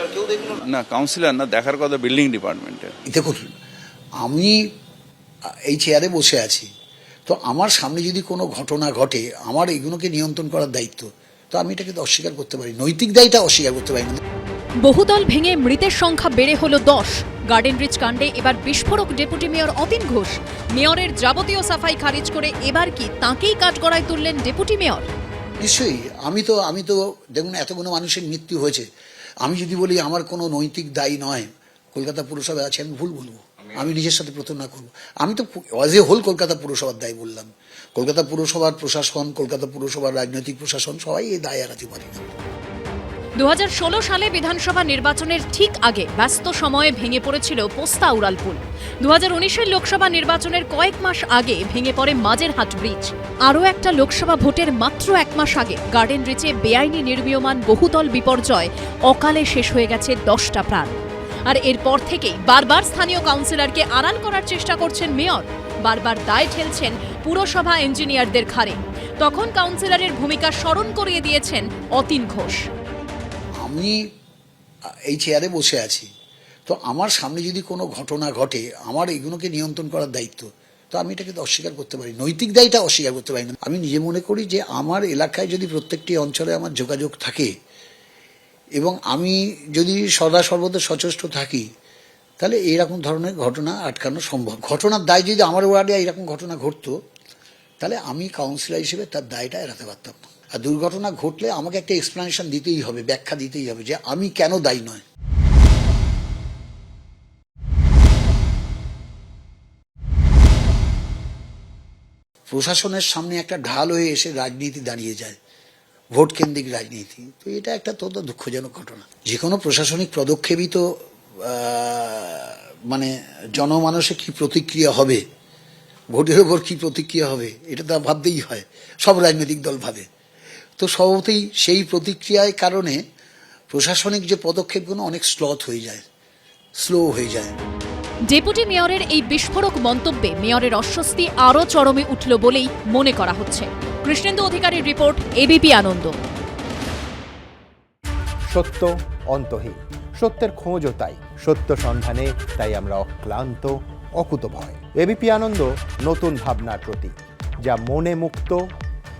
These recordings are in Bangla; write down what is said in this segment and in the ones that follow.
কাউন্সিলর কেউ দেখল না? কাউন্সিলর না দেখার কথা বিল্ডিং ডিপার্টমেন্টের দেখুন আমি এই চেয়ারে বসে আছি তো আমার সামনে যদি কোনো ঘটনা ঘটে আমার এগুলোকে নিয়ন্ত্রণ করার দায়িত্ব তো আমি এটাকে অস্বীকার করতে পারি। নৈতিক দায়টা অস্বীকার করতে পারি না। বহুদল ভেঙে মৃতের সংখ্যা বেড়ে হলো দশ। গার্ডেন রিচ কাণ্ডে এবার বিস্ফোরক ডেপুটি মেয়র অতীন ঘোষ। মেয়রের যাবতীয় সাফাই খারিজ করে এবার কি তাঁকেই কাঠগড়ায় তুললেন ডেপুটি মেয়র নিশ্চয়ই আমি তো আমি তো দেখুন এতগুলো মানুষের মৃত্যু হয়েছে। আমি যদি বলি আমার কোনো নৈতিক দায়ী নয় কলকাতা পুরসভা আছে আমি ভুল বলব। আমি নিজের সাথে প্রতারণা করব। আমি তো অজ এ হোল কলকাতা পুরসভার দায় বললাম। কলকাতা পুরসভার প্রশাসন কলকাতা পুরসভার রাজনৈতিক প্রশাসন সবাই এই দায় এড়াতে পারি না দু হাজার ষোলো সালে বিধানসভা নির্বাচনের ঠিক আগে ব্যস্ত সময়ে ভেঙে পড়েছিল পোস্তা উড়ালপুল দু হাজার লোকসভা নির্বাচনের কয়েক মাস আগে ভেঙে পড়ে মাঝেরহাট ব্রিজ। আরও একটা লোকসভা ভোটের মাত্র এক মাস আগে গার্ডেন রিচে বেআইনি নির্মীয়মান বহুতল বিপর্যয় অকালে শেষ হয়ে গেছে দশটা প্রাণ। আর এরপর থেকেই বারবার স্থানীয় কাউন্সিলরকে আড়াল করার চেষ্টা করছেন মেয়র। বারবার দায় ঠেলছেন পুরসভা ইঞ্জিনিয়ারদের ঘাড়ে। তখন কাউন্সিলরের ভূমিকা স্মরণ করিয়ে দিয়েছেন অতীন ঘোষ। আমি এই চেয়ারে বসে আছি। তো আমার সামনে যদি কোনো ঘটনা ঘটে, আমার এগুলোকে নিয়ন্ত্রণ করার দায়িত্ব, তো আমি এটাকে অস্বীকার করতে পারি। নৈতিক দায়টা অস্বীকার করতে পারি না। আমি নিজে মনে করি যে আমার এলাকায় যদি প্রত্যেকটি অঞ্চলে আমার যোগাযোগ থাকে, এবং আমি যদি সদা সর্বদা সচেষ্ট থাকি, তাহলে এইরকম ধরনের ঘটনা আটকানো সম্ভব। ঘটনার দায় যদি আমার ওয়ার্ডে এইরকম ঘটনা ঘটতো, তাহলে আমি কাউন্সিলর হিসেবে তার দায়টা এড়াতে পারতাম না। আর দুর্ঘটনা ঘটলে আমাকে একটা এক্সপ্লেনেশন দিতেই হবে, ব্যাখ্যা দিতেই হবে যে আমি কেন দায়ী নয়। প্রশাসনের সামনে একটা ঢাল হয়ে এসে রাজনীতি দাঁড়িয়ে যায় ভোট কেন্দ্রিক রাজনীতি। তো এটা একটা অত্যন্ত দুঃখজনক ঘটনা। যে কোনো প্রশাসনিক পদক্ষেপই তো মানে জনমানসে কি প্রতিক্রিয়া হবে, ভোটের ওপর কি প্রতিক্রিয়া হবে, এটা তো ভাবতেই হয়। সব রাজনৈতিক দল ভাবে। তো স্বভাবতেই সেই প্রতিক্রিয়ায় কারণে প্রশাসনিক যে পদক্ষেপগুলো অনেক স্লথ হয়ে যায় স্লো হয়ে যায়। ডেপুটি মেয়রের এই বিস্ফোরক মন্তব্যে মেয়রের অস্বস্তি আরও চরমে উঠল বলেই মনে করা হচ্ছে। কৃষ্ণেন্দু অধিকারীর রিপোর্ট এবিপি আনন্দ। সত্য অন্তহীন সত্যের খোঁজও তাই সত্য সন্ধানে তাই আমরা অক্লান্ত অকুতভয়। এবিপি আনন্দ নতুন ভাবনার প্রতীক যা মনে মুক্ত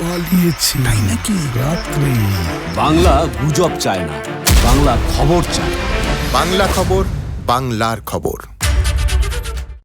পালিয়েছে। তাই নাকি? রাত্রে। বাংলা গুজব চায় না বাংলা খবর চায় বাংলা খবর বাংলার খবর।